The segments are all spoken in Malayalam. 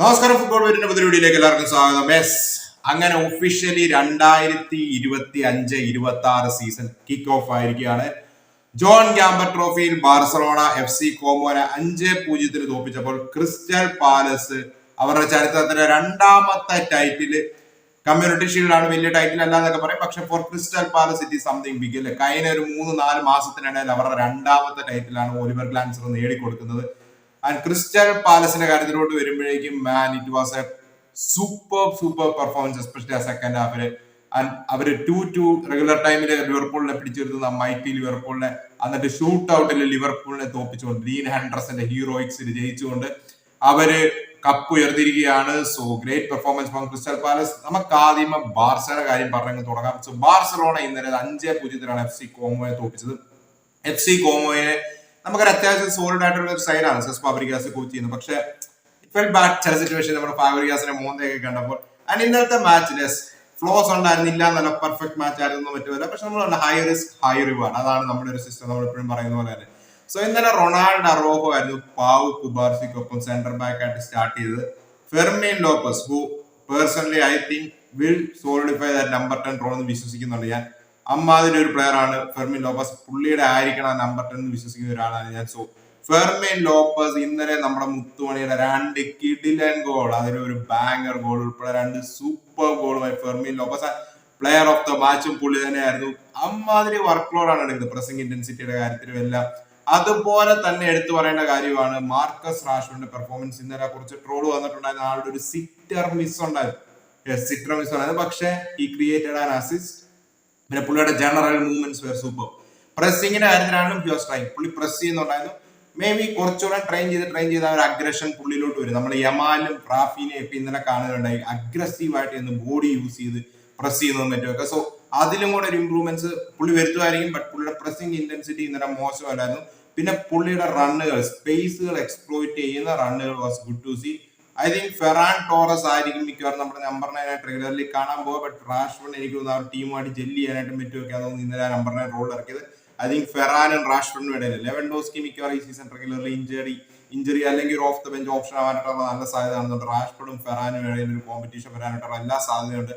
നമസ്കാരം ഫുട്ബോൾ വീടിന്റെ പുതിയ വീഡിയോയിലേക്ക് എല്ലാവർക്കും സ്വാഗതം. എസ് അങ്ങനെ ഒഫീഷ്യലി രണ്ടായിരത്തി ഇരുപത്തി അഞ്ച് ഇരുപത്തി ആറ് സീസൺ കിക്ക് ഓഫ് ആയിരിക്കുകയാണ്. ജോൺ ഗ്യാമ്പർ ട്രോഫിയിൽ ബാർസലോണ എഫ് സി കോമോനെ അഞ്ച് പൂജ്യത്തിന് തോപ്പിച്ചപ്പോൾ ക്രിസ്റ്റൽ പാലസ് അവരുടെ ചരിത്രത്തിലെ രണ്ടാമത്തെ ടൈറ്റിൽ കമ്മ്യൂണിറ്റി ഷീൽഡാണ് വലിയ ടൈറ്റിൽ അല്ല പറയും. പക്ഷെ for Crystal Palace it is something big അല്ലേ? കഴിഞ്ഞ ഒരു മൂന്ന് നാല് മാസത്തിനിടയിൽ അവരുടെ രണ്ടാമത്തെ ടൈറ്റിലാണ് ഒലിവർ ഗ്ലാൻസർ നേടിക്കൊടുക്കുന്നത്. ആൻഡ് ക്രിസ്റ്റൽ പാലസിന്റെ കാര്യത്തിലോട്ട് വരുമ്പോഴേക്കും man it was a super super performance especially ആ സെക്കൻഡ് ഹാഫിൽ അവർ ടു ടു റെഗുലർ ടൈമിൽ ലിവർപൂളിനെ പിടിച്ചെടുത്തുന്ന മൈറ്റി ലിവർപൂളിനെ എന്നിട്ട് ഷൂട്ട് ഔട്ടിൽ ലിവർപൂളിനെ തോപ്പിച്ചുകൊണ്ട് ഡീൻ ഹാൻഡ്രസിന്റെ ഹീറോയിക്സിൽ ജയിച്ചുകൊണ്ട് അവർ cup ഉയർത്തിയിരിക്കുകയാണ്. So great performance from Crystal Palace നമുക്ക് ആദ്യം ബാർസയുടെ കാര്യം പറഞ്ഞു തുടങ്ങാം. സോ ബാർസലോണ ഇന്നലെ അഞ്ചേ പൂജ്യത്തിലാണ് എഫ് സി കോമോയെ തോപ്പിച്ചത്. എഫ് സി കോമോയെ നമുക്കൊരു അത്യാവശ്യം സോളിഡ് ആയിട്ടുള്ള ഒരു സൈഡാണ് സെസ് ഫാബ്രിക്കാസ് കോച്ച് ചെയ്യുന്നത്. പക്ഷെ ഫെൽ ബാഡ് ചില സിറ്റുവേഷൻ നമ്മുടെ ഫാബ്രിക്കാസിനെ മൂന്നേക്ക് കണ്ടപ്പോൾ ആൻഡ് ഇന്നലത്തെ മാച്ച് ലെസ് ഫ്ലോസ് ഉണ്ടായിരുന്നില്ല നല്ല പെർഫെക്റ്റ് മാച്ച് ആയിരുന്നു പറ്റുമല്ല പക്ഷെ നമ്മൾ ഹൈ റിസ്ക് ഹൈ റിവാർഡ് അതാണ് നമ്മുടെ ഒരു സിസ്റ്റം നമ്മൾ എപ്പോഴും പറയുന്ന പോലെ തന്നെ. സോ ഇന്നലെ റൊണാൾഡ് അറോഹോ ആയിരുന്നു പാവ് കുബാർസിക്കൊപ്പം സെന്റർ ബാക്ക് ആയിട്ട് സ്റ്റാർട്ട് ചെയ്തത്. Fermin Lopez who personally I think will solidify that number ten role എന്ന് വിശ്വസിക്കുന്നുണ്ട്. ഞാൻ അമ്മാതിരി ഒരു പ്ലെയർ ആണ്. ഫെർമിൻ ലോപ്പസ് പുള്ളിയുടെ ആയിരിക്കണം ആ നമ്പർ ടെൻ വിശ്വസിക്കുന്ന ഒരാളാണ് ഞാൻ. സോ ഫെർമിൻ ലോപ്പസ് ഇന്നലെ നമ്മുടെ മുത്തുമണിയുടെ രണ്ട് കിഡിലൻ ഗോൾ അതിൽ ഒരു ബാങ്കർ ഗോൾ ഉൾപ്പെടെ രണ്ട് super ഗോളുമായി Fermin Lopez player of the മാച്ചും പുള്ളി തന്നെയായിരുന്നു. അമ്മാതിരി വർക്ക് ലോഡ് ആണ് എടുക്കുന്നത് പ്രസിംഗ് ഇന്റൻസിറ്റിയുടെ കാര്യത്തിലും എല്ലാം. അതുപോലെ തന്നെ എടുത്തു പറയേണ്ട കാര്യമാണ് മാർക്കസ് റാഷ്വറിന്റെ പെർഫോമൻസ് ഇന്നലെ കുറച്ച് ട്രോൾ വന്നിട്ടുണ്ടായിരുന്നു. ആളുടെ ഒരു സിറ്റർ മിസ് ഉണ്ടായിരുന്നു. സിറ്റർ മിസ് ഉണ്ടായിരുന്നു പക്ഷേ ഈ ക്രിയേറ്റഡ് ആൻ അസിസ്റ്റ് പിന്നെ പുള്ളിയുടെ ജനറൽ മൂവ്മെന്റ്സ് വേർ സൂപ്പർ പ്രസ്സിങ്ങിന്റെ കാര്യത്തിലാണെങ്കിലും ഹി വാസ് ട്രൈങ് പുള്ളി പ്രസ് ചെയ്യുന്നുണ്ടായിരുന്നു. മേ ബി കുറച്ചുകൂടെ ട്രെയിൻ ചെയ്ത് ട്രെയിൻ ചെയ്ത ഒരു അഗ്രഷൻ പുള്ളിയിലോട്ട് വരും. നമ്മൾ യമാലും റാഫിനെയും ഒക്കെ ഇന്നലെ കാണുന്നുണ്ടായി. അഗ്രസീവ് ആയിട്ട് ഇന്ന് ബോഡി യൂസ് ചെയ്ത് പ്രസ് ചെയ്യുന്നതും മറ്റുമൊക്കെ സോ അതിലും കൂടെ ഒരു ഇമ്പ്രൂവ്മെന്റ്സ് പുള്ളി വരുത്തുമായിരിക്കും. ബട്ട് പുള്ളിയുടെ പ്രസ്സിംഗ് ഇന്റൻസിറ്റി ഇന്നലെ മോശമല്ലായിരുന്നു. പിന്നെ പുള്ളിയുടെ റണ്ണുകൾ സ്പേസുകൾ എക്സ്പ്ലോയിറ്റ് ചെയ്യുന്ന റണ്ണുകൾ was good to see I think Ferran Torres ആയിരിക്കും മിക്കവാറും നമ്മുടെ നമ്പർ നയനായിട്ട് റെഗുലർലി കാണാൻ പോകുക ബട്ട് റാഷ്വൺ എനിക്ക് തോന്നുന്നു അവർ ടീമുമായിട്ട് ജെല്ലി ചെയ്യാനായിട്ടും പറ്റുമൊക്കെ തോന്നുന്നു ഇന്നലെ നമ്പർ നയൻ റോൾ ഇറക്കിയത്. ഐ തിങ്ക് ഫെറാനും റാഷ്ഫോണിനും ഇടയിൽ ലെവൻ ഡോസ്കി മിക്കവാറും ഈ സീസൺ റെഗുലർലി ഇഞ്ചറി ഇഞ്ചറി അല്ലെങ്കിൽ ഒരു ഓഫ് ദ ബെഞ്ച് ഓപ്ഷൻ ആവാനായിട്ടുള്ള നല്ല സാധ്യത കാണുന്നുണ്ട് റാഷ്ഫോർഡും ഫെറാനും ഇടയിൽ ഒരു കോമ്പറ്റീഷൻ വരാനായിട്ടുള്ള എല്ലാ സാധ്യതയുണ്ട്.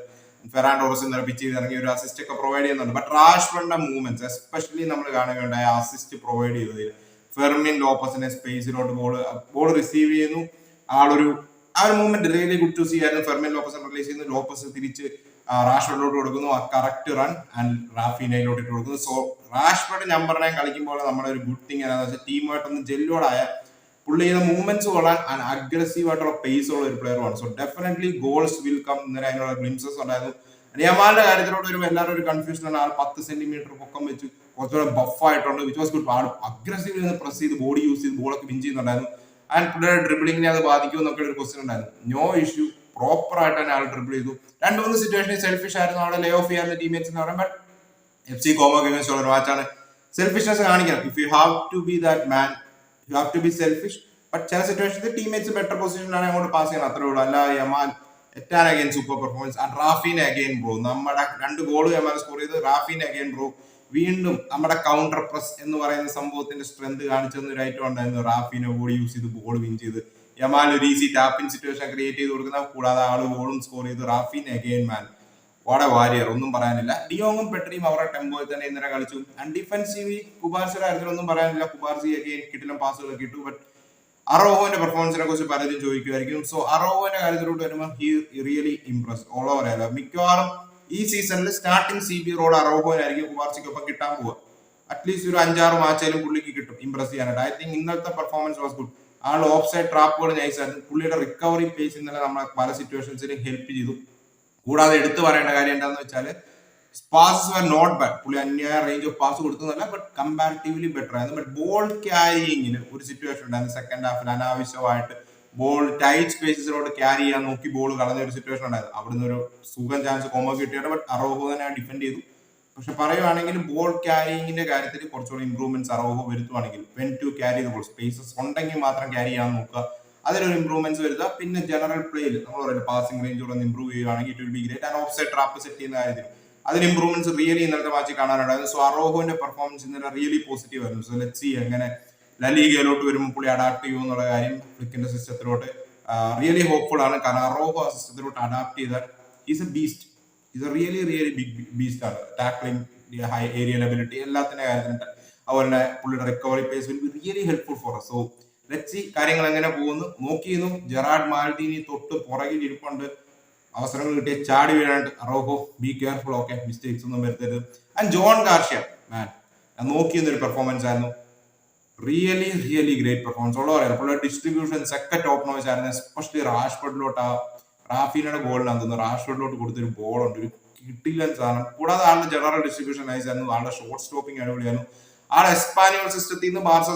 ഫെറാൻ ടോറസ് ഇന്നലെ പിച്ച് ചെയ്ത് ഇറങ്ങി ഒരു അസിസ്റ്റ് ഒക്കെ പ്രൊവൈഡ് ചെയ്യുന്നുണ്ട്. ബട്ട് റാഷ്ഫോർഡിന്റെ മൂവ്മെന്റ്സ് എസ്പെഷ്യലി നമ്മൾ കാണുകയുണ്ടായ അസിസ്റ്റ് പ്രൊവൈഡ് ചെയ്തതിൽ ഫെർമിൻ ലോപ്പസിന്റെ സ്പേസിലോട്ട് ബോൾ ബോൾ റിസീവ് ചെയ്യുന്നു. ആളൊരു ആ ഒരു movement really good to see ആയിരുന്നു. ഫെർമിൻ ലോപ്പസ് റിലീസ് ചെയ്യുന്നു ലോപ്പസ് തിരിച്ച് റാഷ്ഫോർഡിലോട്ട് കൊടുക്കുന്നു. ആ കറക്റ്റ് റൺ ആൻഡ് റാഫീനയിലോട്ട് ഇട്ട് കൊടുക്കുന്നു. സോ റാഷ്ഫോർഡ് നമ്പർ നയൻ കളിക്കുമ്പോൾ നമ്മുടെ ഒരു ഗുഡ് തിങ് എന്താണെന്ന് വെച്ചാൽ ടീമായിട്ടൊന്ന് ജെല്ലോടായ പുള്ളി ചെയ്യുന്ന മൂവ്മെന്റ്സ് കൊള്ളാൻ ആൻഡ് അഗ്രസീവ് ആയിട്ടുള്ള പേസ് ഉള്ള ഒരു പ്ലെയറുമാണ് so definitely goals will come ഇന്നലെ അതിനുള്ള ഗ്ലിംസസ് ഉണ്ടായിരുന്നു. യമാലിന്റെ കാര്യത്തിലോട്ട് ഒരു എല്ലാവരും ഒരു കൺഫ്യൂഷൻ ആണ്. ആൾ പത്ത് സെന്റിമീറ്റർ പൊക്കം വെച്ച് കുറച്ചുകൂടെ ബഫ് ആയിട്ടുണ്ട് which was good all aggressive press ചെയ്ത് ബോഡി യൂസ് ചെയ്ത് ബോളൊക്കെ വിൻ ചെയ്യുന്നുണ്ടായിരുന്നു. ആൻഡ് ഡ്രിബിളിങ്ങിനെ അത് ബാധിക്കും എന്നൊക്കെ ഒരു ക്വസ്റ്റ്യൻ ഉണ്ടായിരുന്നു. നോ ഇഷ്യൂ പ്രോപ്പർ ആയിട്ട് തന്നെ ആൾ ഡ്രിബിൾ ചെയ്തു. രണ്ട് മൂന്ന് സിറ്റുവേഷനിൽ സെൽഫിഷ് ആയിരുന്നു. അവിടെ ലേ ഓഫ് ചെയ്യാൻ ടീമേറ്റ്സ് എന്ന് പറയുമ്പോൾ എഫ് സി കോമോ ഗെയിംസ് ഉള്ള ഒരു മാച്ചാണ് സെൽഫിഷ്നെസ് കാണിക്കണം. If you have to be that man you have to be selfish but ചില സിറ്റുവേഷനിൽ ടീമേറ്റ്സ് ബെറ്റർ പൊസിഷനിലാണ് അങ്ങോട്ട് പാസ് ചെയ്യണം. അത്രേ ഉള്ളൂ. അല്ല Yamal എറ്റാൻ again super performance and Raphinha again bro നമ്മുടെ രണ്ട് ഗോൾ യമാൻ സ്കോർ ചെയ്ത് റാഫിൻ അഗെയിൻ ബ്രോ വീണ്ടും നമ്മുടെ കൗണ്ടർ പ്രസ് എന്ന് പറയുന്ന സംഭവത്തിന്റെ സ്ട്രെങ്ത് കാണിച്ചെന്ന് ഒരു ഐറ്റം ഉണ്ടായിരുന്നു. റാഫിനെ ബോൾ യൂസ് ചെയ്ത് ബോൾ വിൻ ചെയ്ത്. യമാൽ ഒരു easy tap in situation create ചെയ്ത് കൊടുക്കുന്ന കൂടാതെ ആൾ ഗോളും സ്കോർ ചെയ്ത് റാഫിൻ അഗെയിൻ മാൻ വാട വാരിയർ ഒന്നും പറയാനില്ല. ഡിയോങ്ങും പെട്രിയും അവരുടെ ടെമ്പോയിൽ തന്നെ ഇന്നലെ കളിച്ചു. ആൻഡ് ഡിഫൻസീവ് കുബാർസിയുടെ കാര്യത്തിലൊന്നും പറയാനില്ല. കുബാർസി അഗെയിൻ കിട്ടിലും പാസുകളൊക്കെ ഇട്ടു ബട്ട് അറോഹോന്റെ പെർഫോമൻസിനെ കുറിച്ച് പലരും ചോദിക്കുമായിരിക്കും. സോ അറോഹോന്റെ കാര്യത്തിലോട്ട് വരുമ്പോൾ he really impress all over അല്ല മിക്കവാറും ഈ സീസണിൽ സ്റ്റാർട്ടിംഗ് സി ബി റോഡ് അറോഹോനായിരിക്കും കുമാർസിക്കൊപ്പം കിട്ടാൻ പോവുക. അറ്റ്ലീസ്റ്റ് ഒരു അഞ്ചാറ് മാച്ചായാലും പുള്ളിക്ക് കിട്ടും ഇംപ്രസ് ചെയ്യാനായിട്ട്. ഐ തിങ്ക് ഇന്നത്തെ performance was good all of side ട്രാപ്പുകൾ നൈസായിരുന്നു പുള്ളിയുടെ റിക്കവറി പേസ് ഇന്നലെ നമ്മളെ പല സിറ്റുവേഷൻസിലും ഹെൽപ്പ് ചെയ്തു. കൂടാതെ എടുത്തു പറയേണ്ട കാര്യം എന്താണെന്ന് വെച്ചാൽ പാസസ് വർ നോട്ട് ബാഡ് പുള്ളി അന്യായ റേഞ്ച് ഓഫ് പാസ് കൊടുക്കുന്നതല്ല ബട്ട് കമ്പാരിറ്റീവ്ലി ബെറ്റർ ആയിരുന്നു. ബട്ട് ബോൾ ക്യാരിയിങ്ങിന് ഒരു സിറ്റുവേഷൻ ഉണ്ടായിരുന്നു. സെക്കൻഡ് ഹാഫിൽ അനാവശ്യമായിട്ട് ബോൾ ടൈറ്റ് സ്പേസസിലോട്ട് ക്യാരി ചെയ്യാൻ നോക്കി ബോൾ കളഞ്ഞ ഒരു സിറ്റുവേഷൻ ഉണ്ടായിരുന്നു. അവിടുന്ന് ഒരു സുഖം ചാൻസ് കോമോ കിട്ടിയിട്ട് ബട്ട് അറോഹോ തന്നെ ഡിഫെൻഡ് ചെയ്തു. പക്ഷെ പറയുവാണെങ്കിൽ ബോൾ ക്യാരിയിങ്ങിന്റെ കാര്യത്തിൽ കുറച്ചുകൂടി improvements Araujo വരുത്തുവാണെങ്കിൽ when to carry ball spaces ഉണ്ടെങ്കിൽ മാത്രം ക്യാരി ചെയ്യാൻ നോക്കുക. അതിലൊരു ഇമ്പ്രൂവ്മെന്റ്സ് വരുത്തുക. പിന്നെ ജനറൽ പ്ലേയിൽ നമ്മൾ പറയുന്നത് പാസിംഗ് റേഞ്ച് ഒന്ന് ഇമ്പ്രൂവ് ചെയ്യുകയാണെങ്കിൽ it will be great and offside trap set ചെയ്യുന്ന കാര്യത്തിൽ അതിന് ഇമ്പ്രൂവ്മെന്റ്സ് റിയലി ഇന്നലത്തെ മാച്ചിൽ കാണാനുണ്ടായിരുന്നു. സോ അറോഹോന്റെ പെർഫോമൻസ് ഇന്നലെ റിയലി പോസിറ്റീവ് ആയിരുന്നു. സോ ലെറ്റ് സി എങ്ങനെ ലലീഗയിലോട്ട് വരുമ്പോൾ പുള്ളി അഡാപ്റ്റ് ചെയ്യും എന്നുള്ള കാര്യം ഫ്ലിക്കിന്റെ സിസ്റ്റത്തിലോട്ട് റിയലി ഹോപ്പ്ഫുൾ ആണ്. കാരണം അറോഹോ ആ സിസ്റ്റത്തിലോട്ട് അഡാപ്റ്റ് ചെയ്താൽ is a beast is a really really big beast ആണ്. ടാക്ലിംഗ് ഹൈ ഏരിയ ലെബിലിറ്റി എല്ലാത്തിന്റെ അതുപോലെ തന്നെ പുള്ളിയുടെ recovery pace will be really helpful for so let see കാര്യങ്ങൾ എങ്ങനെ പോകുന്നു. നോക്കിയിരുന്നു. ജെറാഡ് മാൽദീനി തൊട്ട് പുറകിൽ ഇരിപ്പുണ്ട്. അവസരങ്ങൾ കിട്ടിയ ചാടി വീഴാണ്ട് Araujo be careful okay mistakes ഒന്നും വരുത്തരുത്. ആൻഡ് ജോൺ ഗാർഷ്യ മാൻ നോക്കിയിരുന്നൊരു പെർഫോമൻസ് ആയിരുന്നു. റിയലി റിയലി ഗ്രേറ്റ് പെർഫോമൻസ് ഉള്ള പറയാം. അപ്പോൾ ഡിസ്ട്രിബ്യൂഷൻ സെക്കൻഡ് ടോപ്പ് നോയ്സ് ആയിരുന്നു. എസ്പെഷ്യലി റാഷ്ഫോർഡിലോട്ട് ആ റാഫീനയുടെ ഗോളിലാണ് തോന്നുന്നു റാഷ്ഫോർഡിലോട്ട് കൊടുത്തൊരു ബോൾ ഉണ്ട്. ഒരു കിട്ടില്ല സാധനം. കൂടാതെ ആളുടെ ജനറൽ ഡിസ്ട്രിബ്യൂഷൻ നൈസ് ആയിരുന്നു. ആളുടെ ഷോർട്ട് സ്റ്റോപ്പിംഗ് അടിപൊളിയായിരുന്നു. ആൾ എസ്പാനിയോൾ സിസ്റ്റത്തിൽ നിന്ന് ബാർസ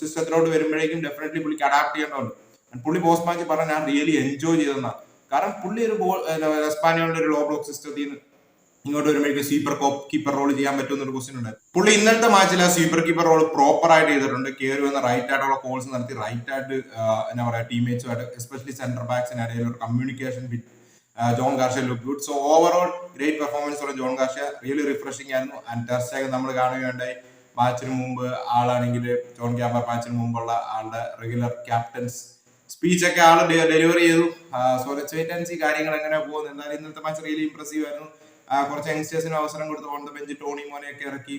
സിസ്റ്റത്തിലോട്ട് വരുമ്പോഴേക്കും ഡെഫിനറ്റ്ലി പുള്ളിക്ക് അഡാപ്റ്റ് ചെയ്യേണ്ടതുണ്ട്. പുള്ളി പോസ്റ്റ് മാച്ച് പറഞ്ഞാൽ ഞാൻ റിയലി എൻജോയ് ചെയ്തെന്നാണ് കാരണം പുള്ളി ഒരു ബോൾ എസ്പാനിയോളിന്റെ ഒരു ലോ ബ്ലോക്ക് സിസ്റ്റത്തിൽ നിന്ന് ഇങ്ങോട്ട് വരുമ്പോഴേക്കും സ്വീപ്പർ കീപ്പർ റോൾ ചെയ്യാൻ പറ്റുന്ന ഒരു ക്വസ്റ്റ്യൻ ഉണ്ട്. പുള്ളി ഇന്നത്തെ മാച്ചിൽ ആ സ്വീപ്പർ കീപ്പർ റോൾ പ്രോപ്പർ ആയിട്ട് ചെയ്തിട്ടുണ്ട്. കയറി വന്ന റൈറ്റ് ആയിട്ടുള്ള കോൾസ് നടത്തി റൈറ്റ് ആയിട്ട് എന്താ പറയാ ടീമേറ്റ്സുമായിട്ട് എസ്പെഷ്യലി സെന്റർ ബാക്സിന് ഇടയിൽ ഒരു communication with Joan Garcia look good so overall great performance ഉള്ള ജോൺ ഗാർഷ്യ. റിയലി റിഫ്രഷിംഗ് ആയിരുന്നു. ആൻഡ് ടെസ്റ്റ് നമ്മൾ കാണുകയുണ്ടായി. മാച്ചിന് മുമ്പ് ആളാണെങ്കിൽ ജോൺ ക്യാമ്പർ മാച്ചിന് മുമ്പുള്ള ആളുടെ റെഗുലർ ക്യാപ്റ്റൻസ് സ്പീച്ച് ഒക്കെ ആൾ ഡെലിവറി ചെയ്തു. സോ വെയിറ്റ് ആൻഡ് കാര്യങ്ങൾ എങ്ങനെ പോകുന്നു എന്തായാലും ഇന്നത്തെ മാച്ച് റിയലി ഇംപ്രസീവ് ആയിരുന്നു. കുറച്ച് യങ്സ്റ്റേഴ്സിന് അവസരം കൊടുത്ത് ഓൺ ദ ബെഞ്ച് ടോണി മോനെയൊക്കെ ഇറക്കി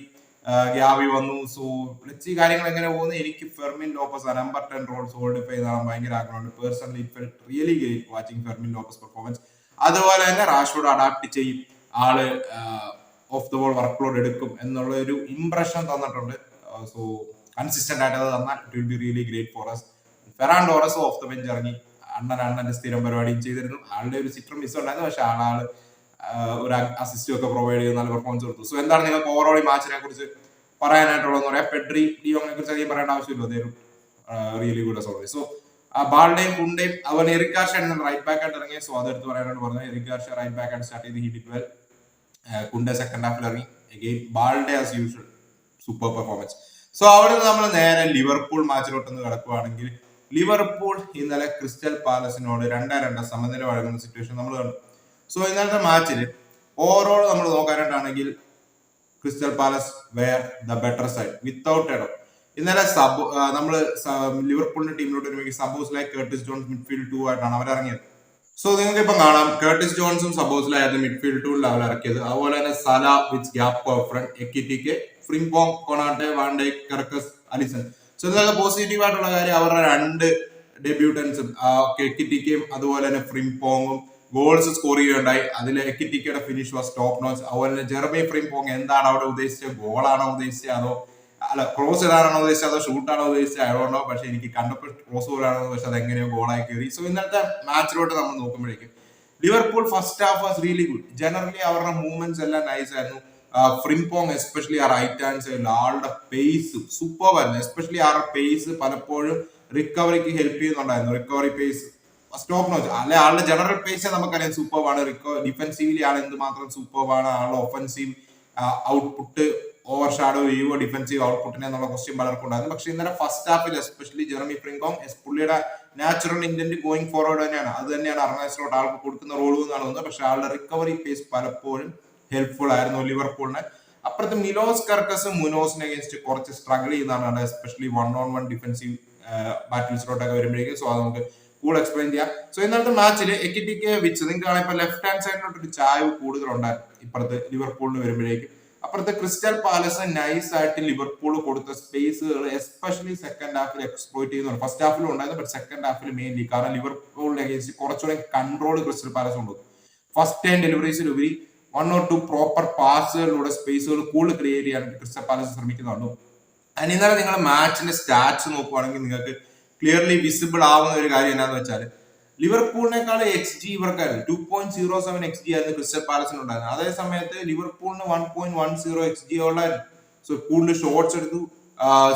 ഗ്യാവി വന്നു. സോ ഈ കാര്യങ്ങൾ എങ്ങനെ പോകുന്നു. എനിക്ക് Fermin Lopez number ten role solidify ചെയ്താണ് ഭയങ്കര ആഗ്രഹമുണ്ട്. Personally it really great watching Fermin Lopez performance അതുപോലെ തന്നെ റാഷോഡ് അഡാപ്റ്റ് ചെയ്യും. ആൾ off the ball workload എടുക്കും എന്നുള്ള ഒരു ഇംപ്രഷൻ തന്നിട്ടുണ്ട് സോ കൺസിസ്റ്റന്റ് ആയിട്ട് അത് തന്നാൽ it will be really great for us Ferran Torres off the bench ഇറങ്ങി. അണ്ണൻ അണ്ണന്റെ സ്ഥിരം പരിപാടിയും ചെയ്തിരുന്നു. ആളുടെ ഒരു സിറ്റർ മിസ് ഉണ്ടായിരുന്നു. പക്ഷെ ആളാൾ ഒരു അസിസ്റ്റും ഒക്കെ പ്രൊവൈഡ് ചെയ്ത് നല്ല പെർഫോമൻസ് കൊടുത്തു. സോ എന്താണ് നിങ്ങൾക്ക് ഓവറോൾ ഈ മാച്ചിനെ കുറിച്ച് പറയാനായിട്ടുള്ളതെന്ന് പറയാം? പെഡ്രി ഡിയോങ്ങിനെ കുറിച്ച് അധികം പറയേണ്ട ആവശ്യമില്ല. അദ്ദേഹം റിയലി ഗുഡ് സോറി സോ ബാൾഡേയും കുണ്ടയും അവൻ എറിക് ഗാർഷ്യാണ് റൈറ്റ് ബാക്ക് ആയിട്ട് ഇറങ്ങിയ സോ അതെടുത്ത് പറയാനായിട്ട് പറഞ്ഞു. എറിക് ഗാർഷ്യ റൈറ്റ് ബാക്ക് ആയിട്ട് സ്റ്റാർട്ട് ചെയ്ത്. ഹിറ്റ് വെൽ കുണ്ട സെക്കൻഡ് ഹാഫിൽ ഇറങ്ങി. Again Balde as usual super performance so അവിടെ നിന്ന് നമ്മൾ നേരെ ലിവർപൂൾ മാച്ചിലോട്ടൊന്ന് കിടക്കുവാണെങ്കിൽ ലിവർപൂൾ ഇന്നലെ ക്രിസ്റ്റൽ പാലസിനോട് രണ്ടാ രണ്ട സമനില വഴങ്ങുന്ന സിറ്റുവേഷൻ നമ്മൾ കണ്ടു. സോ ഇന്നത്തെ മാച്ചിൽ ഓവറോൾ നമ്മൾ നോക്കാനായിട്ടാണെങ്കിൽ Crystal Palace were the better side without എഡോ ഇന്നലെ സബ് നമ്മൾ ലിവർപൂളിന്റെ ടീമിലോട്ട് വരുമ്പോൾ ലൈ കേർട്ടിസ് ജോൺസ് മിഡ്ഫീൽഡ് ടു ആയിട്ടാണ് അവർ ഇറങ്ങിയത് സോ നിങ്ങൾക്ക് ഇപ്പം കാണാം കേർട്ടിസ് ജോൺസും സബോസിലായിരുന്നു മിഡ്ഫീൽഡ് ടൂളിൽ അവർ ഇറക്കിയത്. അതുപോലെ തന്നെ Salah which Gakpo front Ekitike Frimpong Konate Van Dijk Kerkez Alisson so ഇതൊക്കെ പോസിറ്റീവ് ആയിട്ടുള്ള കാര്യം അവരുടെ രണ്ട് ഡെബ്യൂട്ടൻസും എക്കിറ്റിക്കും അതുപോലെ തന്നെ ഫ്രിംപോങ്ങും ഗോൾസ് സ്കോർ ചെയ്യുകയുണ്ടായി. അതിൽ എക്കിറ്റിക്കയുടെ ഫിനിഷ് വാസ് ടോപ്പ് നോസ് അതുപോലെ തന്നെ ജെർമി ഫ്രിംപോങ് എന്താണ് അവിടെ ഉദ്ദേശിച്ചത്? ഗോളാണോ ഉദ്ദേശിച്ചത്? അതോ അല്ല ക്രോസ് ഇടാനാണോ ഉദ്ദേശിച്ചത്? അതോ ഷൂട്ടാണോ ഉദ്ദേശിച്ചത്? അയാളുണ്ടോ പക്ഷെ എനിക്ക് കണ്ടപ്പോൾ ക്രോസ് പോലാണോ പക്ഷെ അത് എങ്ങനെയോ ഗോളായി കയറി. സോ ഇന്നത്തെ മാച്ചിലോട്ട് നമ്മൾ നോക്കുമ്പോഴേക്കും Liverpool first half was really good generally അവരുടെ മൂവ്മെന്റ്സ് എല്ലാം നൈസ് ആയിരുന്നു. ഫ്രിംപോങ് എസ്പെഷ്യലി ആ റൈറ്റ് ഹാൻഡ് സൈഡിൽ ആളുടെ പേസ് സൂപ്പർ ആയിരുന്നു. എസ്പെഷ്യലി ആ പേസ് പലപ്പോഴും റിക്കവറിക്ക് ഹെൽപ്പ് ചെയ്യുന്നുണ്ടായിരുന്നു. റിക്കവറി പേസ് സ്റ്റോപ്പ് നോച്ച് അല്ലെ ആളുടെ ജനറൽ പേസ് നമുക്കറിയാം. സൂപ്പർ ആണ്. റിക്കോ ഡിഫെൻസീവ്ലി ആൾ എന്തുമാത്രം സൂപ്പർ ആണ്. ആളുടെ ഒഫൻസീവ് ഔട്ട്പുട്ട് ഓവർ ഷാഡോ ചെയ്യുവോ ഡിഫൻസീവ് ഔട്ട്പുട്ടിനെ എന്നുള്ള ക്വസ്റ്റ്യൻ പലർക്കും ഉണ്ടായിരുന്നു. പക്ഷെ ഇന്നലെ ഫസ്റ്റ് ഹാഫിൽ എസ്പെഷ്യലി ജെറമി എസ് പുള്ളിയുടെ നാച്ചുറൽ ഇന്റന്റ് ഗോയിങ് ഫോർവേഡ് തന്നെയാണ്. അത് തന്നെയാണ് അർണാസിലോട്ട് ആൾക്ക് കൊടുക്കുന്ന റോൾ എന്നാണ് തോന്നുന്നത് പക്ഷെ ആളുടെ റിക്കവറി പേസ് പലപ്പോഴും ഹെൽപ്ഫുൾ ആയിരുന്നു ലിവർപൂളിന്. അപ്പുറത്ത് മിലോസ് കർക്കസ് മുനോസിനെ അഗേൻസ്റ്റ് കുറച്ച് സ്ട്രഗിൾ ചെയ്യുന്നതാണ്. Especially one on one defensive ബാറ്റിൽസിലോട്ടൊക്കെ വരുമ്പോഴേക്കും. സോ അത് നമുക്ക് കൂടുതൽ എക്സ്പ്ലെയിൻ ചെയ്യാം. സോ ഇന്നത്തെ മാച്ചിൽ എക്കിറ്റിക്ക് വിച്ച് നിങ്ങൾക്ക് കാണാം. ഇപ്പൊ ലെഫ്റ്റ് ഹാൻഡ് സൈഡിലോട്ട് ഒരു ചായവ് കൂടുതലുണ്ട് ഇപ്പുറത്ത് ലിവർപൂളിന് വരുമ്പോഴേക്കും. അപ്പുറത്തെ ക്രിസ്റ്റൽ പാലസ് നൈസ് ആയിട്ട് ലിവർപൂൾ കൊടുത്ത സ്പേസുകൾ എസ്പെഷ്യലി സെക്കൻഡ് ഹാഫിൽ എക്സ്പ്ലോയിറ്റ് ചെയ്യുന്നുണ്ട്. ഫസ്റ്റ് ഹാഫിലും ഉണ്ടായിരുന്നു ബട്ട് സെക്കൻഡ് ഹാഫിൽ മെയിൻലി കാരണം ലിവർപൂളിനെ അഗേൻസ്റ്റ് കുറച്ചുകൂടെ കൺട്രോൾ ക്രിസ്റ്റൽ പാലസ് ഉണ്ട് ഫസ്റ്റ് ടൈം ഡെലിവറീസിൽ ഉപരി വൺ ഓർ ടു പ്രോപ്പർ പാസുകളിലൂടെ സ്പേസുകൾ കൂടുതൽ ക്രിയേറ്റ് ചെയ്യാൻ ക്രിസ്റ്റൽ പാലസ് ശ്രമിക്കുന്നുണ്ട്. അതിന് ഇന്നലെ നിങ്ങൾ മാച്ചിന്റെ സ്റ്റാറ്റ്സ് നോക്കുവാണെങ്കിൽ നിങ്ങൾക്ക് ക്ലിയർലി വിസിബിൾ ആവുന്ന ഒരു കാര്യം എന്താണെന്ന് വെച്ചാൽ ലിവർപൂളിനേക്കാൾ X G ഇവർക്കായിരുന്നു. Two point zero seven X G ആയിരുന്നു ക്രിസ്റ്റൽ പാലസിന് ഉണ്ടായിരുന്നത്. അതേ സമയത്ത് ലിവർപൂളിന് one point one zero X G ഉള്ളായിരുന്നു. സോ കൂടുതൽ ഷോട്ട്സ് എടുത്തു.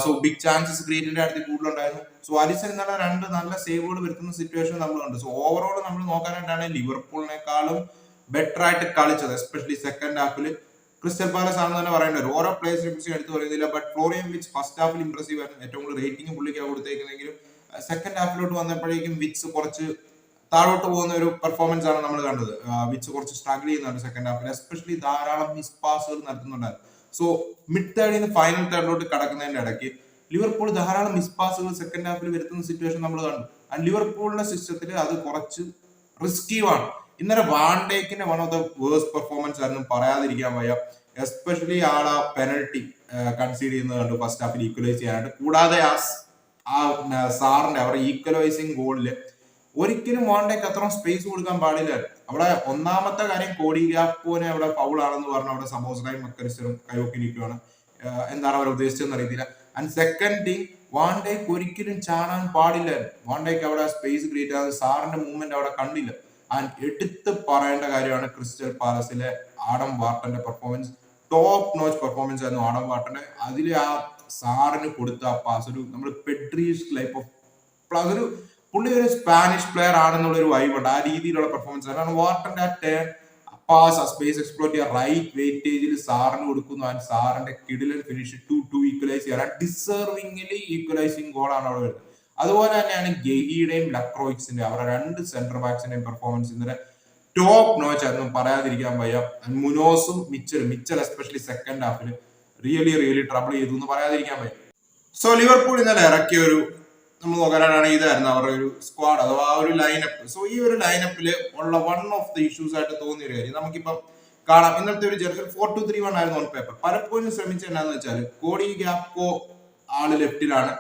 സോ ബിഗ് ചാൻസസ് ക്രിയേറ്റിന്റെ അടുത്ത് കൂടുതലുണ്ടായിരുന്നു. സോ അലിസൺ എന്നുള്ള രണ്ട് നല്ല സേവുകൾ വരുത്തുന്ന സിറ്റുവേഷൻ നമ്മൾ കണ്ടു. സോ ഓവറോൾ നമ്മൾ നോക്കാനായിട്ടാണ് ലിവർപൂളിനേക്കാളും ബെറ്റർ ആയിട്ട് കളിച്ചത് എസ്പെഷ്യലി സെക്കൻഡ് ഹാഫിൽ ക്രിസ്റ്റൽ പാലസ് ആണെന്ന് തന്നെ പറയേണ്ടത് ഓരോ പ്ലേയേഴ്സിനെ കുറിച്ച് എടുത്തു പറയുന്നില്ല ബട്ട് ഫ്ലോറിയം വിച്ച് ഫസ്റ്റ് ഹാഫിൽ ഇംപ്രസീവ് ആയിരുന്നു. ഏറ്റവും കൂടുതൽ റേറ്റിംഗ് പുള്ളിക്കാണ് കൊടുത്തേക്കുന്നെങ്കിലും സെക്കൻഡ് ഹാഫിലോട്ട് വന്നപ്പോഴേക്കും വിറ്റ്സ് കുറച്ച് താഴോട്ട് പോകുന്ന ഒരു പെർഫോമൻസ് ആണ് നമ്മൾ കണ്ടത്. വിച്ച് കുറച്ച് സ്ട്രഗിൾ ചെയ്യുന്നുണ്ട് സെക്കൻഡ് ഹാഫിൽ എസ്പെഷ്യലി ധാരാളം മിസ് പാസുകൾ നടത്തുന്നുണ്ടായിരുന്നു. സോ മിഡ് തേർഡിൽ നിന്ന് ഫൈനൽ തേർഡിലോട്ട് കടക്കുന്നതിന്റെ ഇടയ്ക്ക് ലിവർപൂൾ ധാരാളം മിസ് പാസുകൾ സെക്കൻഡ് ഹാഫിൽ വരുത്തുന്ന സിറ്റുവേഷൻ നമ്മൾ കണ്ടു. ആൻഡ് ലിവർപൂളിന്റെ സിസ്റ്റത്തിൽ അത് കുറച്ച് റിസ്കീവാണ് ഇന്നലെ വാണ്ടേക്കിന്റെ one of the worse performance ആയിരുന്നു. പറയാതിരിക്കാൻ വയ്യ. എസ്പെഷ്യലി ആൾ ആ പെനൽറ്റി കൺസീഡ് ചെയ്യുന്നത് കണ്ടു. ഫസ്റ്റ് ഹാഫിൽ ഈക്വലൈസ് ചെയ്യാനായിട്ട്. കൂടാതെ ആ ആ സാറിന്റെ അവരുടെ ഈക്വലൈസിങ് ഗോളിൽ ഒരിക്കലും വാണ്ടേക്ക് അത്ര സ്പേസ് കൊടുക്കാൻ പാടില്ല. അവിടെ ഒന്നാമത്തെ കാര്യം കോടി ഗ്യാപ്പോനെ അവിടെ ഫൗൾ ആണെന്ന് പറഞ്ഞ് അവിടെ സമോസനായി മക്കരിസ്റ്ററും കൈവക്കി നിൽക്കുകയാണ് എന്താണ് അവർ ഉദ്ദേശിച്ചതെന്ന് അറിയത്തില്ല. ആൻഡ് സെക്കൻഡ് തിങ് വാണ്ടേക്ക് ഒരിക്കലും ചാടാൻ പാടില്ല. വാണ്ടേക്ക് അവിടെ സ്പേസ് ക്രിയേറ്റ് ആകാതെ സാറിന്റെ മൂവ്മെന്റ് അവിടെ കണ്ടില്ല. ആൻഡ് എടുത്ത് പറയേണ്ട കാര്യമാണ് ക്രിസ്റ്റൽ പാലസിലെ ആഡം വാർട്ടന്റെ പെർഫോമൻസ് ടോപ്പ് നോച്ച് പെർഫോമൻസ് ആയിരുന്നു ആഡം വാർട്ടന്റെ. അതിൽ ആ സാറിന് കൊടുത്ത പാസ് ഒരു നമ്മൾ പെട്രീസ് ലൈഫ് ഓഫ് പ്ലസ് ഒരു പുള്ളി ഒരു സ്പാനിഷ് പ്ലെയർ ആണെന്നുള്ള ഒരു ഉണ്ട്. ആ രീതിയിലുള്ള പെർഫോമൻസ് ആണ്. വാർട്ടന്റെ ആ ടേൺ പാസ് ആ സ്പേസ് എക്സ്പ്ലോർ റൈറ്റ് വെയിറ്റേജിൽ സാറിന് കൊടുക്കുന്നു. ആൻഡ് സാറിന്റെ കിടിലൻ ഫിനിഷ് ടു ടു ഈക്വലൈസ് ചെയ്യാൻ. ഡിസേർവിംഗിലി ഈക്വലൈസിങ് ഗോളാണ് അവിടെ വരുന്നത്. അതുപോലെ തന്നെയാണ് ഗെഹിയുടെയും ലക്രോയിക്സിന്റെ അവരുടെ രണ്ട് സെന്റർ ബാക്സിന്റെയും പെർഫോമൻസ് ഇന്നലെ ടോപ്പ് നോച്ച് ആയിരുന്നു. പറയാതിരിക്കാൻ വയ്യ. മുനോസും മിച്ചലും മിച്ചൽ എസ്പെഷ്യലി സെക്കൻഡ് ഹാഫിൽ റിയലി റിയലി ട്രബിൾ ചെയ്തു എന്ന് പറയാതിരിക്കാൻ പറ്റും. സോ ലിവർപൂൾ ഇന്നലെ ഇറക്കിയ ഒരു നമ്മൾ നോക്കാനാണ് ഇതായിരുന്നു അവരുടെ ഒരു സ്ക്വാഡ് അഥവാ ആ ഒരു ലൈനപ്പ് സോ ഈ ഒരു ലൈനപ്പിൽ ഉള്ള വൺ ഓഫ് ദി ഇഷ്യൂസ് ആയിട്ട് തോന്നിയ ഒരു കാര്യം നമുക്കിപ്പം കാണാം. ഇന്നത്തെ ഒരു ജെർസൽ ഫോർ ടു ത്രീ വൺ ആയിരുന്നു ഓൺ പേപ്പർ പലപ്പോഴും ശ്രമിച്ചത് എന്നാന്ന് വെച്ചാൽ കോടി ഗ്യാപ്കോ ആൾ ലെഫ്റ്റിലാണ്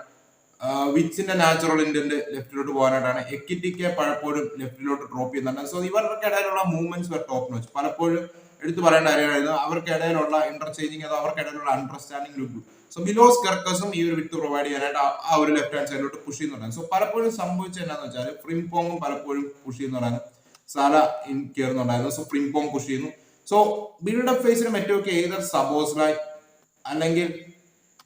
വിച്ചിന്റെ നാച്ചുറൽ ഇന്റന്റ് ലെഫ്റ്റിലോട്ട് പോകാനായിട്ടാണ്. എക്കിറ്റിക്ക് പലപ്പോഴും ലെഫ്റ്റിലോട്ട് ഡ്രോപ്പ് ചെയ്യുന്നുണ്ട്. സോ ഇവരുടെ ഇടയിലുള്ള മൂവ്മെന്റ്സ് ടോപ്പ് നോച്ച് പലപ്പോഴും എടുത്തു പറയേണ്ട കാര്യമായിരുന്നു. അവർക്കിടയിലുള്ള ഇന്റർചേഞ്ചിങ് അതോ അവർക്കിടയിലുള്ള അണ്ടർസ്റ്റാൻഡിംഗ് ലുക്ക് സോ ബിലോസ് കർക്കസും ഈ ഒരു വിത്ത് പ്രൊവൈഡ് ചെയ്യാനായിട്ട് ആ- ഒരു ലെഫ്റ്റ് ഹാൻഡ് സൈഡിലോട്ട് പുഷ് ചെയ്യുന്നുണ്ടായിരുന്നു സോ പലപ്പോഴും സംഭവിച്ചത് എന്താണെന്ന് വെച്ചാൽ ഫ്രിംപോങ്ങും പലപ്പോഴും പുഷ് ചെയ്യുന്നുണ്ടായിരുന്നു സാല ഇൻ കയറുന്നുണ്ടായിരുന്നു സോ ഫ്രിംപോങ് പുഷ് ചെയ്യുന്നു. സോ ബിൽഡപ്പ് ഫേസിന് മറ്റുമൊക്കെ ഏതർ സബോസ്ലായി അല്ലെങ്കിൽ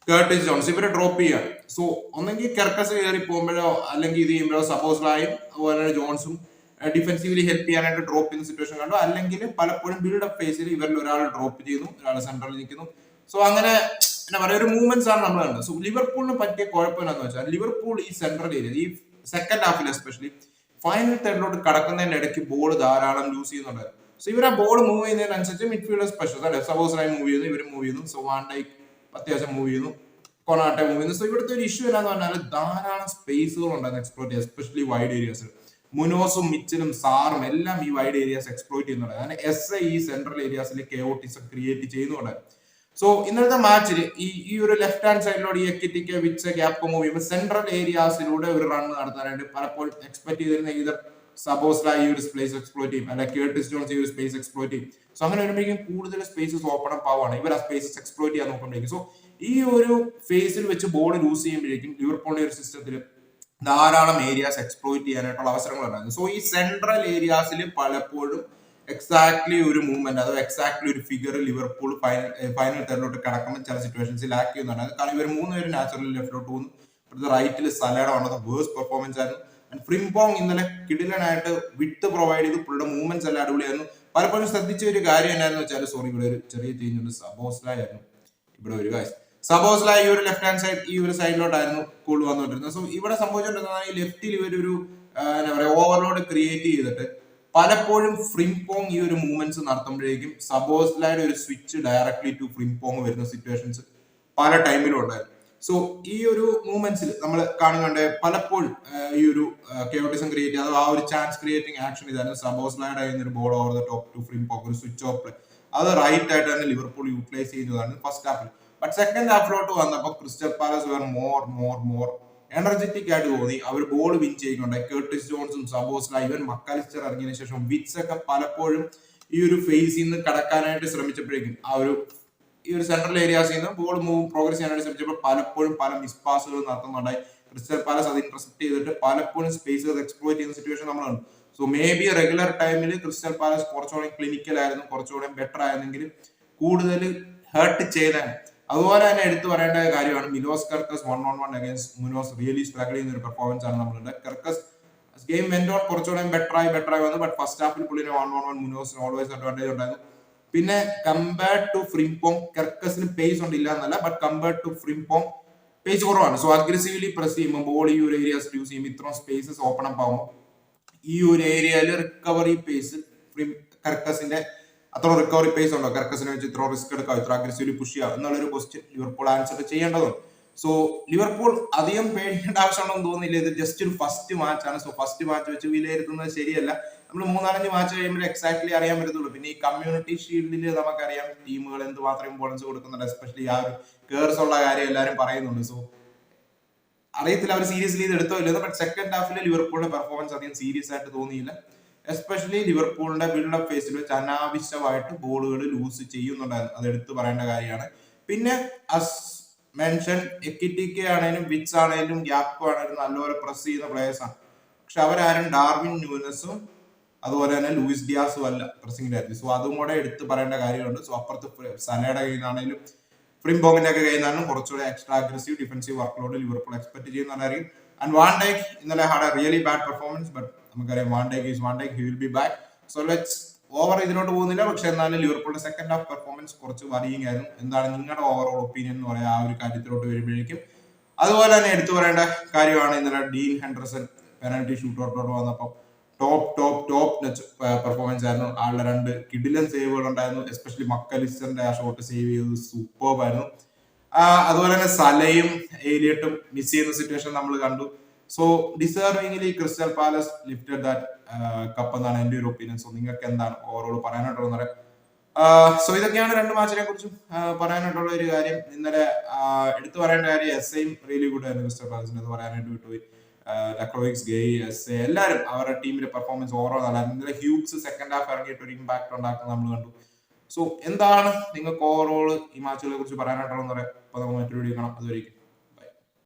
കേർട്ടിസ് ജോൺസ് ഇവരെ ഡ്രോപ്പ് ചെയ്യുക. സോ ഒന്നെങ്കിൽ കെർക്കസ് കയറി പോകുമ്പോഴോ അല്ലെങ്കിൽ ഇത് ചെയ്യുമ്പോഴോ സപ്പോസ്ലായും അതുപോലെ ജോൺസും ഡിഫെൻസീവ്ലി ഹെൽപ്പ് ചെയ്യാനായിട്ട് ഡ്രോപ്പ് ചെയ്യുന്ന സിറ്റുവേഷൻ കണ്ടു. അല്ലെങ്കിൽ പലപ്പോഴും ബിൽഡപ്പ് ഫേസിൽ ഇവരിൽ ഒരാൾ ഡ്രോപ്പ് ചെയ്യുന്നു ഒരാൾ സെൻട്രലിൽ നിൽക്കുന്നു. സോ അങ്ങനെ എന്താ പറയുക ഒരു മൂവ്മെന്റ്സ് ആണ് നമ്മൾ കണ്ടത്. സോ ലിവർപൂളിന് പറ്റിയ കുഴപ്പം എന്താണെന്ന് വെച്ചാൽ ലിവർപൂൾ ഈ സെൻട്രൽ ഏരിയ ഈ സെക്കൻഡ് ഹാഫിൽ എസ്പെഷ്യലി ഫൈനൽ തേർഡിലോട്ട് കടക്കുന്നതിന്റെ ഇടയ്ക്ക് ബോൾ ധാരാളം ലൂസ് ചെയ്യുന്നുണ്ടായിരുന്നു. സോ ഇവർ ആ ബോൾ മൂവ് ചെയ്യുന്നതിനനുസരിച്ച് മിഡ്ഫീൽഡർ സ്പെഷ്യൽ അല്ലെ? സബോസറായി മൂവ് ചെയ്യുന്നു ഇവർ മൂവ് ചെയ്യുന്നു. സോ വാണ്ടൈക്ക് അത്യാവശ്യം മൂവ് ചെയ്യുന്നു. കൊണാട്ടെ മൂവ് ചെയ്യുന്നു. സോ ഇവിടുത്തെ ഒരു ഇഷ്യൂ എന്താന്ന് പറഞ്ഞാൽ ധാരാളം സ്പേസുകൾ ഉണ്ടായിരുന്നു എക്സ്പ്ലോർ ചെയ്യാൻ എസ്പെഷ്യലി വൈഡ് ഏരിയാസിൽ മുനോസും മിച്ചലും സാറും എല്ലാം ഈ വൈഡ് ഏരിയാസ് എക്സ്പ്ലോയിറ്റ് ചെയ്യുന്നുണ്ട്. അങ്ങനെ എസ് ഐ ഈ സെൻട്രൽ ഏരിയാസിൽ കെയോട്ടിസം ക്രിയേറ്റ് ചെയ്യുന്നുണ്ട്. സോ ഇന്നത്തെ മാച്ചിൽ ഈ ഈ ഒരു ലെഫ്റ്റ് ഹാൻഡ് സൈഡിലൂടെ ഈ എക്കിറ്റിക്ക് വിച്ച് ഗ്യാപ്പ് മൂവ് ചെയ്യുമ്പോൾ സെൻട്രൽ ഏരിയാസിലൂടെ ഒരു റൺ നടത്താനായിട്ട് പലപ്പോഴും എക്സ്പെക്ട് ചെയ്തിരുന്ന ഇതർ ആ ഈ ഒരു സ്പേസ് എക്സ്പ്ലോയിറ്റ് ചെയ്യും. അല്ലെങ്കിൽ കേട്ടിസ് ജോൺസ് ഈ ഒരു സ്പേസ് എക്സ്പ്ലോയിറ്റ് ചെയ്യും. സോ അങ്ങനെ വരുമ്പോഴേക്കും കൂടുതൽ സ്പേസസ് ഓപ്പൺ അപ്പ് ആവുകയാണ്. ഇവർ ആ സ്പേസസ് എക്സ്പ്ലോയിറ്റ് ചെയ്യാൻ നോക്കുമ്പോഴേക്കും. സോ ഈ ഒരു ഫേസിൽ വെച്ച് ബോൾ ലൂസ് ചെയ്യുമ്പോഴേക്കും ലിവർപൂളിന്റെ ഒരു സിസ്റ്റത്തിൽ ധാരാളം ഏരിയാസ് എക്സ്പ്ലോയിറ്റ് ചെയ്യാനായിട്ടുള്ള അവസരങ്ങൾ ഉണ്ടായിരുന്നു. സോ ഈ സെൻട്രൽ ഏരിയാസിൽ പലപ്പോഴും എക്സാക്ട്ലി ഒരു മൂവ്മെന്റ് അതോ എക്സാക്ട്ലി ഒരു ഫിഗർ ലിവർപൂൾ ഫൈനൽ ഫൈനൽ തേർഡിലോട്ട് കിടക്കുന്ന ചില സിറ്റുവേഷൻസിൽ ആക്ട് ചെയ്യുന്നുണ്ടായിരുന്നു കാരണം ഇവർ മൂന്ന് പേര് നാച്ചുറലി ലെഫ്റ്റിലോട്ട് പോകുന്നു. റൈറ്റിൽ സലാഡ വന്നത് വേഴ്സ് പെർഫോമൻസ് ആയിരുന്നു. ആൻഡ് ഫ്രിംപോങ് ഇന്നലെ കിടിലനായിട്ട് വിട്ട് പ്രൊവൈഡ് ചെയ്ത്. പുള്ളിയുടെ മൂവ്മെന്റ്സ് എല്ലാം അടിപൊളിയായിരുന്നു. പലപ്പോഴും ശ്രദ്ധിച്ച ഒരു കാര്യം എന്നായിരുന്നു വെച്ചാൽ സോറി ഇവിടെ ഒരു ചെറിയ ചേഞ്ച് ഉണ്ട്. സബോസ്ലായിരുന്നു ഇവിടെ ഒരു കാര്യം സബോസ്ലായി ഈ ഒരു ലെഫ്റ്റ് ഹാൻഡ് സൈഡ് ഈ ഒരു സൈഡിലോട്ടായിരുന്നു കൂൾ വന്നുകൊണ്ടിരുന്നത്. സോ ഇവിടെ സംഭവിച്ചുകൊണ്ടിരുന്നത് ഈ ലെഫ്റ്റിൽ ഇവരൊരു എന്താ പറയുക ഓവർലോഡ് ക്രിയേറ്റ് ചെയ്തിട്ട് പലപ്പോഴും ഫ്രിംപോങ് ഈ ഒരു മൂവ്മെന്റ്സ് നടത്തുമ്പോഴേക്കും സബോസ്ലായുടെ ഒരു സ്വിച്ച് ഡയറക്ട്ലി ടു ഫ്രിംപോങ് വരുന്ന സിറ്റുവേഷൻസ് പല ടൈമിലും ഉണ്ടായിരുന്നു. സോ ഈ ഒരു മൂവ്മെന്റ്സിൽ നമ്മൾ കാണുന്നുണ്ട് പലപ്പോഴും ഈ ഒരു കെയോട്ടിസം ക്രിയേറ്റ് അഥവാ ആ ഒരു ചാൻസ് ക്രിയേറ്റിംഗ് ആക്ഷൻ ഇതായിരുന്നു ആയിരുന്ന ഒരു ball over the top to Frimpong ഒരു സ്വിച്ച് ഓഫ് അത് റൈറ്റ് ആയിട്ട് തന്നെ ലിവർപൂൾ യൂട്ടിലൈസ് ചെയ്യുന്നതാണ് ഫസ്റ്റ് ഹാഫിൽ ബട്ട് സെക്കൻഡ് ഹാഫിലോട്ട് വന്നപ്പോൾ Crystal Palace were more more more energetic ആയിട്ട് തോന്നി. അവർ ബോൾ വിൻ ചെയ്യുന്നുണ്ട്. കേർട്ടിസ് ജോൺസും സബോസ്ല ഇവൻ മക്കാലിസ്റ്റർ ഇറങ്ങിയതിനു ശേഷം വിറ്റ്സ് ഒക്കെ പലപ്പോഴും ഈ ഒരു ഫേസിൽ നിന്ന് കടക്കാനായിട്ട് ശ്രമിച്ചപ്പോഴേക്കും ആ ഒരു ഈ ഒരു സെൻട്രൽ ഏരിയാസിൽ നിന്ന് ബോൾ മൂവ് പ്രോഗ്രസ് ചെയ്യാനായിട്ട് ശ്രമിച്ചപ്പോൾ പലപ്പോഴും പല മിസ് പാസുകൾ നടത്തുന്നുണ്ടായി. ക്രിസ്റ്റൽ പാലസ് അത് ഇന്റർസെപ്റ്റ് ചെയ്തിട്ട് പലപ്പോഴും സ്പേസ് എക്സ്പ്ലോയിറ്റ് ചെയ്യുന്ന സിറ്റുവേഷൻ നമ്മൾ കണ്ടു. സോ മേ ബി റെഗുലർ ടൈമിൽ ക്രിസ്റ്റൽ പാലസ് കുറച്ചുകൂടെ ക്ലിനിക്കൽ ആയിരുന്നു കുറച്ചുകൂടെ ബെറ്റർ ആയിരുന്നെങ്കിൽ കൂടുതൽ ഹേർട്ട് ചെയ്താൽ അതുപോലെ തന്നെ എടുത്തു പറയേണ്ട കാര്യമാണ്. Milos Kerkez one one one against Munoz really struggle ചെയ്യുന്ന ഒരു പെർഫോമൻസ് ആണ് നമ്മളുടെ. കർക്കസ് ഗെയിം വെന്റ് ഓൺ കുറച്ചുകൂടെ ബെറ്റർ ആയി വന്നു ബട്ട് ഫസ്റ്റ് ഹാഫിൽ പുള്ളിന് വൺ വൺ വൺ മുനോസിന് ഓൾവേസ് അഡ്വാന്റേജ് ഉണ്ടായിരുന്നു. പിന്നെ കമ്പയർഡ് ടു ഫ്രിംപോങ് കർക്കസിന് പേസ് ഉണ്ട് ഇല്ല എന്നല്ല but compared to Frimpong pace കുറവാണ്. സോ അഗ്രസീവ്ലി പ്രസ് ചെയ്യുമ്പോൾ ബോൾ ഈ ഒരു ഏരിയാസ് യൂസ് ചെയ്യുമ്പോൾ ഇത്രയും സ്പേസസ് ഓപ്പൺ അപ്പ് ആകുമ്പോൾ ഈ ഒരു ഏരിയയിൽ റിക്കവറി പേസ് കർക്കസിന്റെ അത്ര റിക്കവറി പേസ് ഉണ്ടോ? കർക്കസിനെ വെച്ച് ഇത്ര റിസ്ക് എടുക്കാം ഇത്ര അഗ്രസീവ്ലി പുഷ് ചെയ്യാം എന്നുള്ളൊരു ക്വസ്റ്റ്യൻ ലിവർപൂൾ ആൻസർ ചെയ്യേണ്ടതുണ്ട്. സോ ലിവർപൂൾ അധികം പേടിക്കേണ്ട ആവശ്യമുണ്ടെന്ന് തോന്നുന്നില്ല. ഇത് ജസ്റ്റ് ഒരു ഫസ്റ്റ് മാച്ച് ആണ്. സോ ഫസ്റ്റ് മാച്ച് വെച്ച് വിലയിരുത്തുന്നത് ശരിയല്ല. നമ്മൾ മൂന്നാലഞ്ച് മാച്ച് കഴിയുമ്പോൾ എക്സാക്ട്ലി അറിയാൻ പറ്റത്തുള്ളൂ. പിന്നെ ഈ കമ്മ്യൂണിറ്റി ഷീൽഡിൽ നമുക്കറിയാം ടീമുകൾ എന്ത് മാത്രം ഇമ്പോർട്ടൻസ് കൊടുക്കുന്നുണ്ട്. എസ്പെഷ്യലി ആ ഒരു കേഴ്സ് ഉള്ള കാര്യം എല്ലാവരും പറയുന്നുണ്ട്. സോ അറിയത്തില്ല. അവർ സീരിയസ്ലി ഇത് എടുത്തോ ഇല്ലെന്ന് ബട്ട് സെക്കൻഡ് ഹാഫിൽ ലിവർപൂളിന്റെ പെർഫോമൻസ് അധികം സീരിയസ് ആയിട്ട് തോന്നിയില്ല. എസ്പെഷ്യലി ലിവർപൂളിന്റെ ബിൽഡപ്പ് ഫേസിൽ വെച്ച് അനാവശ്യമായിട്ട് ബോളുകൾ ലൂസ് ചെയ്യുന്നുണ്ടായിരുന്നു അത് എടുത്തു പറയേണ്ട കാര്യമാണ്. പിന്നെ അസ് മെൻഷൻ എക്കിറ്റിക്ക ആണെങ്കിലും വിറ്റ്സ് ആണെങ്കിലും ഗ്യാപ്പ് ആണെങ്കിലും നല്ലപോലെ പ്രസ് ചെയ്യുന്ന പ്ലേയേഴ്സ് ആണ്. പക്ഷെ അവരാരും ഡാർവിൻ ന്യൂനസും അതുപോലെ തന്നെ ലൂയിസ് ഡിയാസും അല്ല പ്രസിംഗ് ഡയറക്ടർ സോ അതും കൂടെ എടുത്ത് പറയേണ്ട കാര്യമുണ്ട്. സോ അപ്പുറത്ത് സനയുടെ കയ്യിൽ നിന്നാണെങ്കിലും ഫ്രിംബോങ്ങിന്റെ ഒക്കെ കയ്യിൽ നിന്നാണ് കുറച്ചുകൂടെ extra aggressive defensive workload Liverpool expect ചെയ്യുന്നുണ്ടായിരിക്കും and van Dijk ഇന്നലെ had a really bad performance but നമുക്കറിയാം van Dijk is he will be back so let's over ഇതിലോട്ട് പോകുന്നില്ല. പക്ഷെ എന്നാലും ലിവർപൂളിന്റെ സെക്കൻഡ് ഹാഫ് പെർഫോമൻസ് കുറച്ച് വറിയിങ് ആയിരുന്നു. എന്താണ് നിങ്ങളുടെ ഓവറോൾ ഒപ്പീനിയൻ എന്ന് പറയാം. ആ ഒരു കാര്യത്തിലോട്ട് വരുമ്പോഴേക്കും. അതുപോലെ തന്നെ എടുത്തു പറയേണ്ട കാര്യമാണ് ഇന്നലെ ഡീൻ ഹെൻഡർസൺ പെനാൽറ്റി ഷൂട്ട് ഔട്ടോട്ട് വന്നപ്പോൾ ടോപ്പ് ടോപ്പ് ടോപ്പ് പെർഫോമൻസ് ആയിരുന്നു. ആളുടെ രണ്ട് കിഡിലൻ സേവുകൾ ഉണ്ടായിരുന്നു. എസ്പെഷ്യലി മക്കലിസ്റ്ററിന്റെ ആ ഷോട്ട് സേവ് ചെയ്തത് സൂപ്പർബ് ആയിരുന്നു. അതുപോലെ തന്നെ സലയും ഏലിയട്ടും മിസ് ചെയ്യുന്ന സിറ്റുവേഷൻ നമ്മൾ കണ്ടു. So deservingly Crystal Palace lifted that cup എന്നാണ് എന്റെ ഒരു ഒപ്പീനിയൻ സോ നിങ്ങൾക്ക് എന്താണ് ഓവറോൾ പറയാനായിട്ടുള്ളത് പറയാം? സോ ഇതൊക്കെയാണ് രണ്ട് മാച്ചിനെ കുറിച്ചും ആ, പറയാനായിട്ടുള്ള ഒരു കാര്യം. ഇന്നലെ ആ, എടുത്തു പറയേണ്ട കാര്യം എസ് ഐയും റിയലി ഗുഡ് ആയിരുന്നു ക്രിസ്റ്റൽ പാലസിന് അത് പറയാനായിട്ട് വിട്ടുപോയി. ലക്രോയിക്സ് ഗെയ് എസ് എ എല്ലാവരും അവരുടെ ടീമിന്റെ പെർഫോമൻസ് ഓവറോൾ നല്ലായിരുന്നു ഇന്നലെ ഹ്യൂബ്സ് സെക്കൻഡ് ഹാഫ് ഇറങ്ങിയിട്ട് ഒരു ഇമ്പാക്ട് ഉണ്ടാക്കുന്നത് നമ്മൾ കണ്ടു. സോ എന്താണ് നിങ്ങൾക്ക് ഓവറോൾ ഈ മാച്ചുകളെ കുറിച്ച് പറയാനായിട്ടുള്ളത് പറയാം? അപ്പൊ നമുക്ക് മറ്റൊരു വീഡിയോ കാണാം. അതുവരെയും